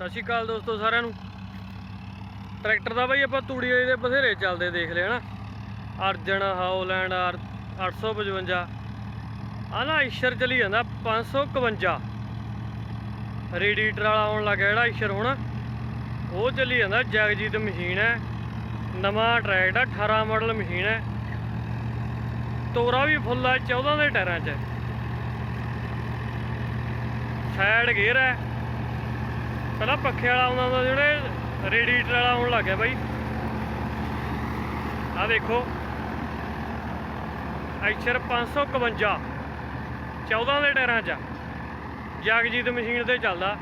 ਸਤਿ ਸ਼੍ਰੀ ਅਕਾਲ ਦੋਸਤੋ ਸਾਰਿਆਂ ਨੂੰ। ਟਰੈਕਟਰ ਦਾ ਬਾਈ ਆਪਾਂ ਤੂੜੀ ਦੇ ਬਥੇਰੇ ਚੱਲਦੇ ਦੇਖ ਲਿਆ ਨਾ ਅਰਜਨ ਹਾਉਲੈਂਡ ਆਰ 855 ਆ ਨਾ ਇਸ਼ਰ ਚਲੀ ਜਾਂਦਾ 551 ਰੇਡੀਏਟਰ ਵਾਲਾ ਆਉਣ ਲੱਗਾ ਜਿਹੜਾ ਇਸ਼ਰ ਹੁਣ। ਉਹ ਚਲੀ ਜਾਂਦਾ ਜਗਜੀਤ ਮਸ਼ੀਨ ਹੈ। ਨਵਾਂ ਟਰੈਕਟ ਆ 18 ਮਾਡਲ ਮਸ਼ੀਨ ਹੈ। ਤੋਰਾ ਵੀ ਫੁੱਲ ਆ 14 ਦੇ ਟਾਇਰਾਂ 'ਚ। ਸਾਈਡ ਗੇਅਰ ਹੈ। ਪਹਿਲਾਂ ਪੱਖੇ ਵਾਲਾ ਆਉਂਦਾ ਹੁੰਦਾ ਜਿਹੜੇ ਰੇਡੀਏਟਰ ਵਾਲਾ ਆਉਣ ਲੱਗ ਗਿਆ ਬਾਈ। ਆ ਦੇਖੋ। ਐਚਰ 551 14 ਦੇ ਟਾਇਰਾਂ 'ਚ ਜਗਜੀਤ ਮਸ਼ੀਨ ਤੇ ਚੱਲਦਾ।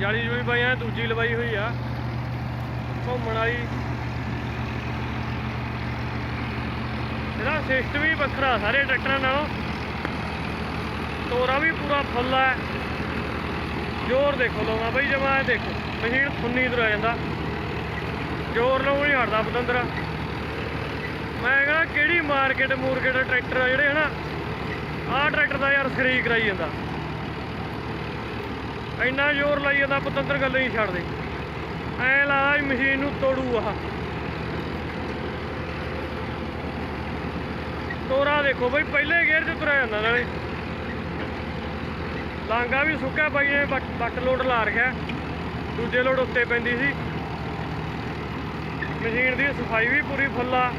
ਜਾਲੀ ਜੁਲੀ ਬਾਈ, ਐ ਦੂਜੀ ਲਵਾਈ ਹੋਈ ਆ। ਘੁੰਮਣ ਵਾਲੀ ਇਹਦਾ ਸਿਸਟਮ ਵੀ ਵੱਖਰਾ, ਸਾਰੇ ਟਰੈਕਟਰਾਂ ਨਾਲੋਂ। ਤੋਰਾ ਵੀ ਪੂਰਾ ਫੁੱਲ ਹੈ ਜ਼ੋਰ ਦੇਖੋ ਲਾਉਣਾ ਬਈ, ਜਮਾ ਦੇਖੋ। ਮਸ਼ੀਨ ਥੁੰਨੀ ਤੁਰ ਜਾਂਦਾ। ਜ਼ੋਰ ਲਾਉਣ ਨਹੀਂ ਹਟਦਾ ਪਤੰਦਰ। ਮੈਂ ਕਹਿੰਦਾ, ਕਿਹੜੀ ਮਾਰਕੀਟ ਮੂਰਕੀਟ ਟਰੈਕਟਰ ਆ ਜਿਹੜੇ ਹਨਾ, ਆਹ ਟਰੈਕਟਰ ਦਾ ਯਾਰ ਸਰੀ ਕਰਾਈ ਜਾਂਦਾ। ਇੰਨਾ ਜ਼ੋਰ ਲਾਈ ਜਾਂਦਾ, ਪਤੰਦਰ ਗੱਲ ਨਹੀਂ ਛੱਡਦੇ। ਐ ਲਾ ਵੀ ਮਸ਼ੀਨ ਨੂੰ ਤੋੜੂ ਆਹ। ਤੋਰਾ ਦੇਖੋ ਬਈ, ਪਹਿਲੇ ਗੇਅਰ 'ਚ ਤੁਰਿਆ ਜਾਂਦਾ ਨਾਲੇ। ਲਾਂਗਾ ਵੀ ਸੁੱਕਾ ਬਾਈ ਨੇ, ਬੱਟ ਲੋਡ ਲਾ ਰੱਖਿਆ। ਦੂਜੇ ਲੋਡ ਉੱਤੇ ਪੈਂਦੀ ਸੀ। ਮਸ਼ੀਨ ਦੀ ਸਫ਼ਾਈ ਵੀ ਪੂਰੀ ਫੁੱਲਾ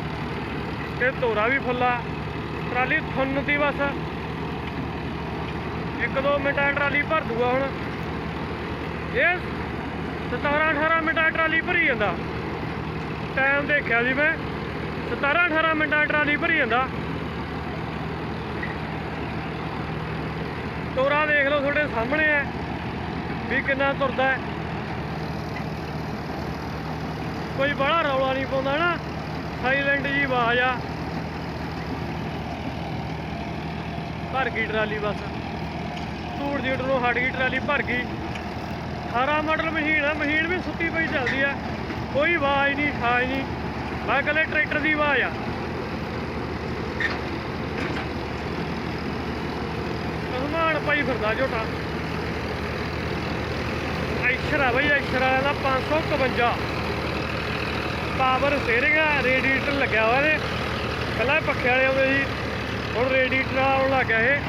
ਤੇ ਤੋਰਾ ਵੀ ਫੁੱਲਾ ਟਰਾਲੀ ਥੁੰਨ ਤੀ ਬਸ। ਇੱਕ ਦੋ ਮਿੰਟਾਂ ਟਰਾਲੀ ਭਰ ਦੂਗਾ ਹੁਣ। ਇਹ 17 18 ਮਿੰਟਾਂ ਟਰਾਲੀ ਭਰੀ ਜਾਂਦਾ। ਟਾਈਮ ਦੇਖਿਆ ਜੀ ਮੈਂ। 17 18 ਮਿੰਟਾਂ ਟਰਾਲੀ ਭਰੀ ਜਾਂਦਾ। ਤੋਰਾ ਦੇਖ ਲਓ ਤੁਹਾਡੇ ਸਾਹਮਣੇ ਹੈ, ਵੀ ਕਿੰਨਾ ਤੁਰਦਾ ਹੈ। ਕੋਈ ਬੜਾ ਰੌਲਾ ਨਹੀਂ ਪਾਉਂਦਾ ਨਾ। ਸਾਈਲੈਂਟ ਜੀ ਆਵਾਜ਼ ਆ। ਭਰ ਗਈ ਟਰਾਲੀ ਬਸ। ਧੂੜ ਦੀ ਨੂੰ ਹਟ ਗਈ ਟਰਾਲੀ, ਭਰ ਗਈ। 18 ਮਾਡਲ ਮਸ਼ੀਨ ਆ, ਮਸ਼ੀਨ ਵੀ ਸੁੱਤੀ ਪਈ ਚੱਲਦੀ ਆ। ਕੋਈ ਆਵਾਜ਼ ਨਹੀਂ ਖਾਜ ਨਹੀਂ। ਮੈਂ ਕੱਲੇ ਟਰੈਕਟਰ ਦੀ ਆਵਾਜ਼ ਆ। ਸਮਾਨ ਪਾਈ ਫਿਰਦਾ ਝੋਟਾ। ਐਸ਼ਰ ਆ ਬਈ ਐਸ਼ਰ ਵਾਲਿਆਂ ਦਾ 551 ਪਾਵਰ ਸਟੀਅਰਿੰਗ ਆ, ਰੇਡੀਏਟਰ ਲੱਗਿਆ ਹੋਇਆ ਨੇ ਪਹਿਲਾਂ ਪੱਖੇ ਵਾਲੇ ਆਉਂਦੇ ਸੀ। ਹੁਣ ਰੇਡੀਏਟਰ ਆਉਣ ਲੱਗ ਗਿਆ ਇਹ।